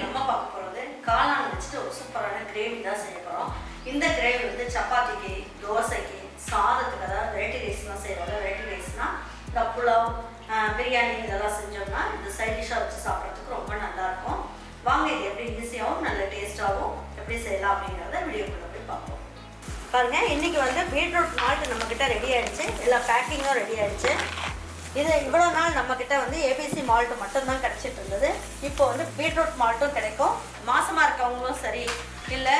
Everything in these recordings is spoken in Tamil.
நம்ம பார்க்க போகிறது காளான் வச்சுட்டு ஒரு சூப்பரான கிரேவி தான் செய்ய போகிறோம் இந்த கிரேவி வந்து சப்பாத்திக்கு தோசைக்கு சாதத்துக்கு அதாவது வெரைட்டி ரைஸ்லாம் செய்கிறோம்ல வெரைட்டி ரைஸ்னால் இந்த புலாவ் பிரியாணி இதெல்லாம் செஞ்சோம்னா இந்த சைட் டிஷ்ஷாக வச்சு சாப்பிட்றதுக்கு ரொம்ப நல்லாயிருக்கும் வாங்க இது எப்படி ஈஸியாகவும் நல்ல டேஸ்ட்டாகவும் எப்படி செய்யலாம் அப்படிங்கிறத வீடியோக்குள்ள போய் பார்ப்போம். பாருங்கள் இன்னைக்கு வந்து பீட்ரூட் மால்ட் நம்மக்கிட்ட ரெடி ஆகிடுச்சு எல்லா பேக்கிங்கும் ரெடி ஆகிடுச்சு இது இவ்வளோ நாள் நம்மக்கிட்ட வந்து ஏபிசி மால்ட் மட்டும்தான் கிடச்சிட்டு இருந்தது. இப்போ வந்து பீட்ரூட் மால்ட்டும் கிடைக்கும். மாசமாக இருக்கவங்களும் சரி இல்லை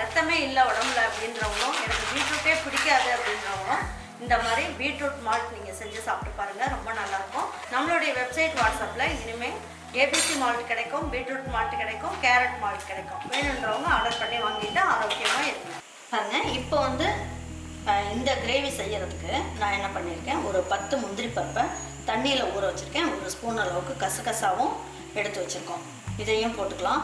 ரத்தமே இல்லை உடம்புல அப்படின்றவங்களும் எனக்கு பீட்ரூட்டே பிடிக்காது அப்படின்றவங்களும் இந்த மாதிரி பீட்ரூட் மால்ட் நீங்கள் செஞ்சு சாப்பிட்டு பாருங்கள் ரொம்ப நல்லாயிருக்கும் நம்மளுடைய வெப்சைட் வாட்ஸ்அப்பில் இனிமேல் ஏபிசி மால்ட் கிடைக்கும் பீட்ரூட் மால்ட் கிடைக்கும் கேரட் மால்ட் கிடைக்கும். வேணுன்றவங்க ஆர்டர் பண்ணி வாங்கிட்டு ஆரோக்கியமாக இருக்கும் பாருங்க இப்போ வந்து இந்த கிரேவி செய்கிறதுக்கு நான் என்ன பண்ணியிருக்கேன் ஒரு பத்து முந்திரி பருப்பை தண்ணியில் ஊற வச்சுருக்கேன். ஒரு ஸ்பூன் அளவுக்கு கசகசாவும் எடுத்து வச்சுருக்கோம். இதையும் போட்டுக்கலாம்.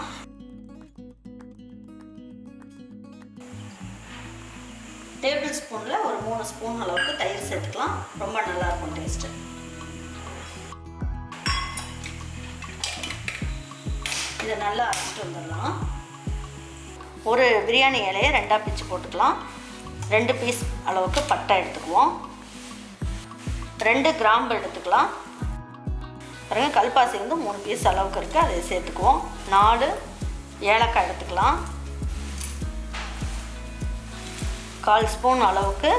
டேபிள் ஸ்பூனில் ஒரு மூணு ஸ்பூன் அளவுக்கு தயிர் சேர்த்துக்கலாம். ரொம்ப நல்லாயிருக்கும் டேஸ்ட்டு இதை நல்லா அரைச்சிட்டு வந்துடலாம். ஒரு பிரியாணி இலையை ரெண்டாக பிச்சு போட்டுக்கலாம். ரெண்டு பீஸ் அளவுக்கு பட்டை எடுத்துக்குவோம். ரெண்டு கிராம்பு எடுத்துக்கலாம். பிறகு கல்பாசி வந்து மூணு பீஸ் அளவுக்கு இருக்குது அதை சேர்த்துக்குவோம். நாலு ஏலக்காய் எடுத்துக்கலாம். கால் ஸ்பூன் அளவுக்கு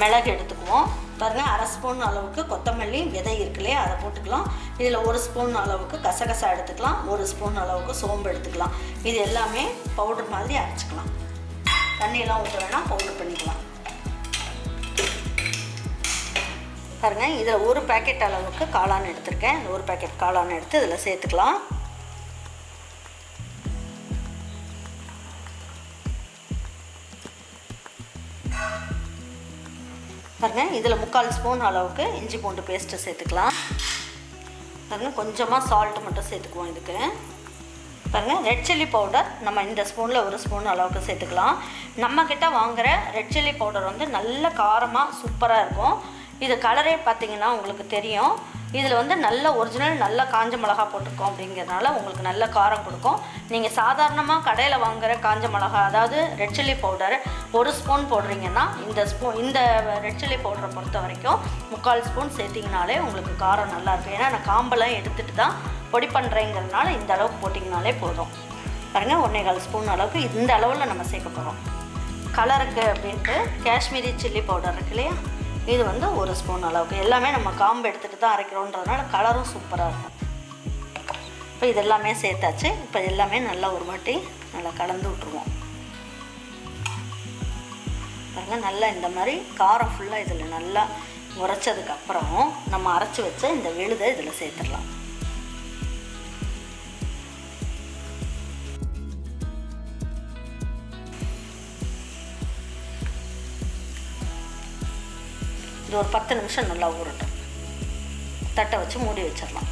மிளகு எடுத்துக்குவோம். பாருங்கள் அரை ஸ்பூன் அளவுக்கு கொத்தமல்லி விதை இருக்குல்லையே அதை போட்டுக்கலாம். இதில் ஒரு ஸ்பூன் அளவுக்கு கசகசா எடுத்துக்கலாம். ஒரு ஸ்பூன் அளவுக்கு சோம்பு எடுத்துக்கலாம். இது எல்லாமே பவுடர் மாதிரி அரைச்சிக்கலாம். தண்ணியெல்லாம் ஊற்ற வேணால் பவுடர் பண்ணிக்கலாம். பாருங்கள் இதில் ஒரு பேக்கெட் அளவுக்கு காளான் எடுத்திருக்கேன். இந்த ஒரு பேக்கெட் காளான் எடுத்து இதில் சேர்த்துக்கலாம். பாருங்க இதில் முக்கால் ஸ்பூன் அளவுக்கு இஞ்சி பூண்டு பேஸ்ட்டு சேர்த்துக்கலாம். பாருங்க கொஞ்சமாக சால்ட் மட்டும் சேர்த்துக்குவோம் இதுக்கு. பாருங்கள் ரெட் சில்லி பவுடர் நம்ம இந்த ஸ்பூனில் ஒரு ஸ்பூன் அளவுக்கு சேர்த்துக்கலாம். நம்மக்கிட்ட வாங்குகிற ரெட் சில்லி பவுடர் வந்து நல்ல காரமாக சூப்பராக இருக்கும். இது கலரே பார்த்தீங்கன்னா உங்களுக்கு தெரியும். இதில் வந்து நல்ல ஒரிஜினல் நல்ல காஞ்ச மிளகா போட்டிருக்கோம் அப்படிங்கிறதுனால உங்களுக்கு நல்ல காரம் கொடுக்கும். நீங்கள் சாதாரணமாக கடையில் வாங்குகிற காஞ்ச மிளகா அதாவது ரெட் சில்லி பவுடர் ஒரு ஸ்பூன் போடுறீங்கன்னா இந்த ஸ்பூன் இந்த ரெட் சில்லி பவுடரை பொறுத்த வரைக்கும் முக்கால் ஸ்பூன் சேர்த்திங்கனாலே உங்களுக்கு காரம் நல்லாயிருக்கும் ஏன்னா நான் காம்பெல்லாம் எடுத்துகிட்டு தான் பொடி பண்ணுறேங்கிறதுனால இந்த அளவுக்கு போட்டிங்கனாலே போதும். பாருங்கள் ஒன்றே கால் ஸ்பூன் அளவுக்கு இந்த அளவில் நம்ம சேர்க்க போகிறோம் கலருக்கு அப்படின்ட்டு காஷ்மீரி சில்லி பவுடர் இருக்கு இல்லையா? இது வந்து ஒரு ஸ்பூன் அளவுக்கு. எல்லாமே நம்ம காம்பு எடுத்துகிட்டு தான் அரைக்கிறோன்றதுனால கலரும் சூப்பராக இருக்கும். இப்போ இது எல்லாமே சேர்த்தாச்சு. இப்போ எல்லாமே நல்லா ஒரு வாட்டி நல்லா கலந்து விட்ருவோம் பாருங்க நல்லா இந்த மாதிரி காரம் ஃபுல்லாக இதில் நல்லா உரைச்சதுக்கப்புறம் நம்ம அரைச்சி வச்ச இந்த விழுதை இதில் சேர்த்துடலாம். இது ஒரு பத்து நிமிஷம் நல்லா ஊறட்டும். தட்டை வச்சு மூடி வச்சிடலாம்.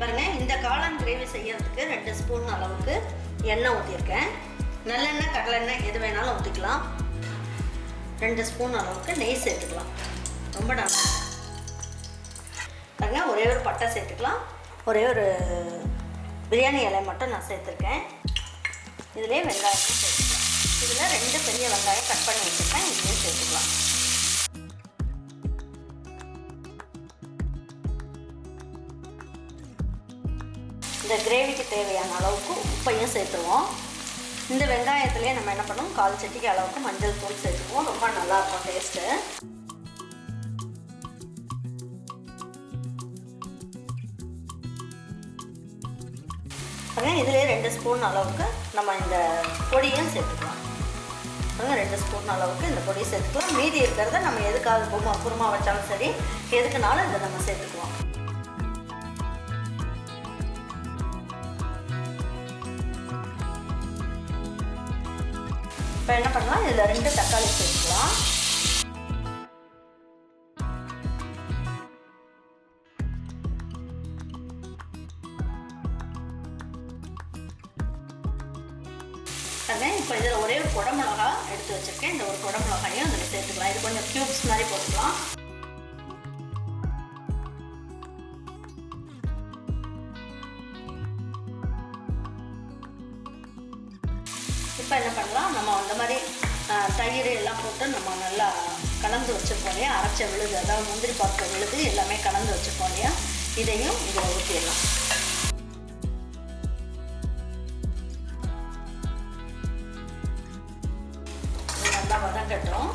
பாருங்க இந்த காளான் கிரேவி செய்யறதுக்கு ரெண்டு ஸ்பூன் அளவுக்கு எண்ணெய் ஊற்றிருக்கேன் நல்லெண்ணெய் கடலெண்ணெய் எது வேணாலும் ஊற்றிக்கலாம் ரெண்டு ஸ்பூன் அளவுக்கு நெய் சேர்த்துக்கலாம். ரொம்ப நல்லா பாருங்க ஒரே ஒரு பட்டை சேர்த்துக்கலாம். ஒரே ஒரு பிரியாணி இலை மட்டும் நான் சேர்த்துருக்கேன். இதுலேயே வெங்காயமும் சேர்த்துக்கலாம். இதில் ரெண்டு பெரிய வெங்காயம் கட் பண்ணி வச்சுருக்கேன். இதுலேயும் சேர்த்துக்கலாம். இந்த கிரேவிக்கு தேவையான அளவுக்கு உப்பையும் சேர்த்துருவோம். இந்த வெங்காயத்துலேயே நம்ம என்ன பண்ணுவோம் கால் சட்டிக்கு அளவுக்கு மஞ்சள் தூள் சேர்த்துக்குவோம். ரொம்ப நல்லாயிருக்கும் டேஸ்ட்டு. இதுலேயே இதிலே ரெண்டு ஸ்பூன் அளவுக்கு நம்ம இந்த பொடியும் சேர்த்துக்கலாம். பாருங்க ரெண்டு ஸ்பூன் அளவுக்கு இந்த பொடி சேர்த்துக்கலாம். மீதி இருக்கிறத நம்ம எதுக்காக குருமா குருமா வச்சாலும் சரி எதுக்குனாலும் இதை நம்ம சேர்த்துக்குவோம் இப்போ என்ன பண்ணலாம்? இதில் ரெண்டு தக்காளி சேர்த்துக்கலாம். அது இப்போ இதில் ஒரே ஒரு குடமிளகா எடுத்து வச்சுருக்கேன். இந்த ஒரு குடமிளகாயும் அதில் சேர்த்துக்கலாம். இது கொஞ்சம் க்யூப்ஸ் மாதிரி போட்டுக்கலாம். இப்போ என்ன பண்ணலாம்? நம்ம அந்த மாதிரி தயிர் எல்லாம் போட்டு நம்ம நல்லா கலந்து வச்சுருக்கோம் இல்லையா? அரைச்ச விழுது அதாவது முந்திரி பார்க்க விழுது எல்லாமே கலந்து வச்சுருக்கோம் இல்லையா? இதையும் இதில் ஊற்றிடலாம் நல்லா வதங்கட்டும்.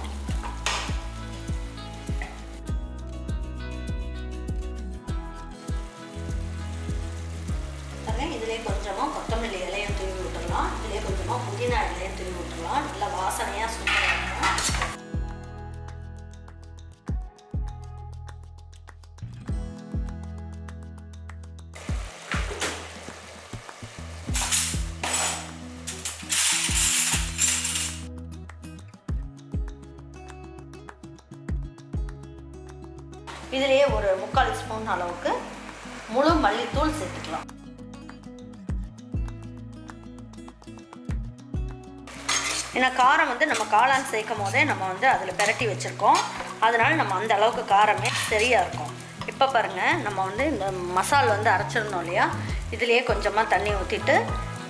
இதுலேயே கொஞ்சமா கொஞ்சமாக கொத்தமல்லி இலையும் தூவி விட்டுடலாம் இதிலே கொஞ்சமாக புதினா இலையும் தூவி விட்டுடலாம் நல்லா வாசனையாக சூப்பராக இருக்கும். இதிலேயே ஒரு முக்கால் ஸ்பூன் அளவுக்கு முழு மல்லித்தூள் சேர்த்துக்கலாம். ஏன்னா காரம் வந்து நம்ம காளான் சேர்க்கும் போதே நம்ம வந்து அதில் பிரட்டி வச்சுருக்கோம். அதனால நம்ம அந்த அளவுக்கு காரமே சரியாக இருக்கும். இப்போ பாருங்கள் நம்ம வந்து இந்த மசால் வந்து அரைச்சிருந்தோம் இல்லையா? இதுலேயே கொஞ்சமாக தண்ணி ஊற்றிட்டு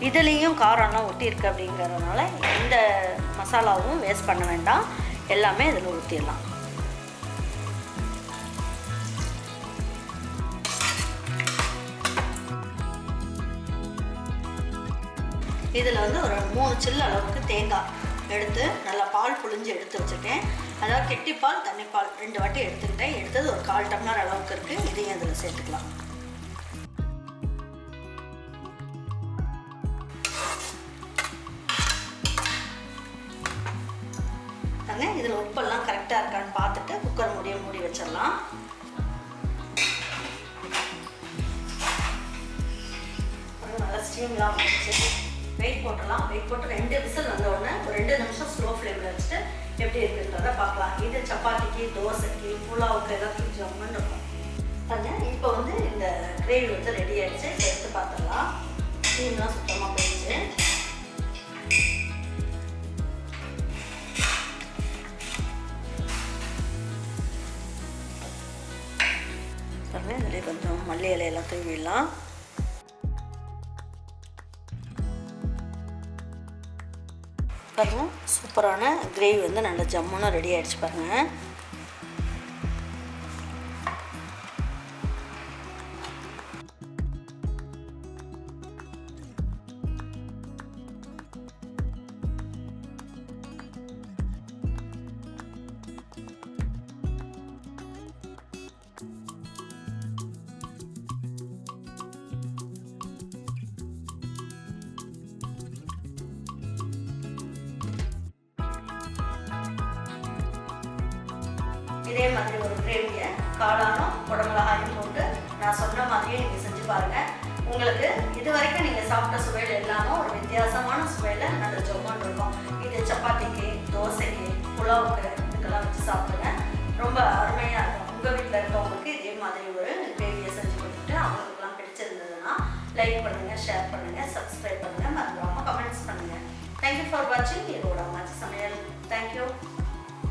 இதுலேயும் காரம்லாம் ஊற்றிருக்கு அப்படிங்கிறதுனால எந்த மசாலாவும் வேஸ்ட் பண்ண வேண்டாம். எல்லாமே இதில் ஊற்றிடலாம் இதில் வந்து ஒரு மூணு சில்லு அளவுக்கு தேங்காய் எடுத்து நல்லா பால் புழிஞ்சு எடுத்து வச்சுருக்கேன். அதாவது கெட்டிப்பால் தண்ணிப்பால் ரெண்டு வாட்டி எடுத்துக்கிட்டேன். எடுத்தது ஒரு கால் டம்ளர் அளவுக்கு இருக்குது இதையும் அதில் சேர்த்துக்கலாம். தாங்க இதில் உப்பெல்லாம் கரெக்டாக இருக்கான்னு பார்த்துட்டு குக்கர் மூடியை மூடி வச்சிடலாம். நல்லா ஸ்டீம்லாம் வந்துச்சு வெயிட் போட்டுடலாம். வெயிட் போட்டு ரெண்டு விசில் வந்த உடனே ஒரு ரெண்டு நிமிஷம் ஸ்லோ ஃப்ளேமில் வச்சுட்டு எப்படி இருக்குன்றத பார்க்கலாம். இது சப்பாத்திக்கு தோசைக்கு புலாவுக்கு எல்லாத்துக்கும் ஜம்முன்னு இருக்கும். பாருங்க இப்போ வந்து இந்த கிரேவி வந்து ரெடி ஆகிடுச்சு எடுத்து பார்த்துடலாம். ஸ்டீம்லாம் சுத்தமாக போயிடுச்சு. கொஞ்சம் மல்லி இலையெல்லாம் தூவிடலாம். பாருங்கள் சூப்பரான கிரேவி வந்து நல்லா ஜம்முன்னு ரெடி ஆகிடுச்சு பாருங்கள் இதே மாதிரி ஒரு கிரேவியை காளானும் குடமிளகாயும் போட்டு நான் சொன்ன மாதிரியே நீங்கள் செஞ்சு பாருங்கள் உங்களுக்கு இது வரைக்கும் நீங்கள் சாப்பிட்ட சுவையில் எல்லாமே ஒரு வித்தியாசமான சுவையில் நல்ல ஜொம்மன் இருக்கும். இது சப்பாத்திக்கு தோசைக்கு புலாவுக்கு இதுக்கெல்லாம் வச்சு சாப்பிடுங்க. ரொம்ப அருமையாக இருக்கும். உங்கள் வீட்டில் இருக்கவங்களுக்கு இதே மாதிரி ஒரு கிரேவியை செஞ்சு கொடுத்துட்டு அவங்களுக்குலாம் பிடிச்சிருந்ததுன்னா லைக் பண்ணுங்கள் ஷேர் பண்ணுங்கள் சப்ஸ்கிரைப் பண்ணுங்கள் மறந்துடாமல் கமெண்ட்ஸ் பண்ணுங்கள் தேங்க்யூ ஃபார் வாட்சிங் இதோட அம்மாச்சி சமையல். தேங்க்யூ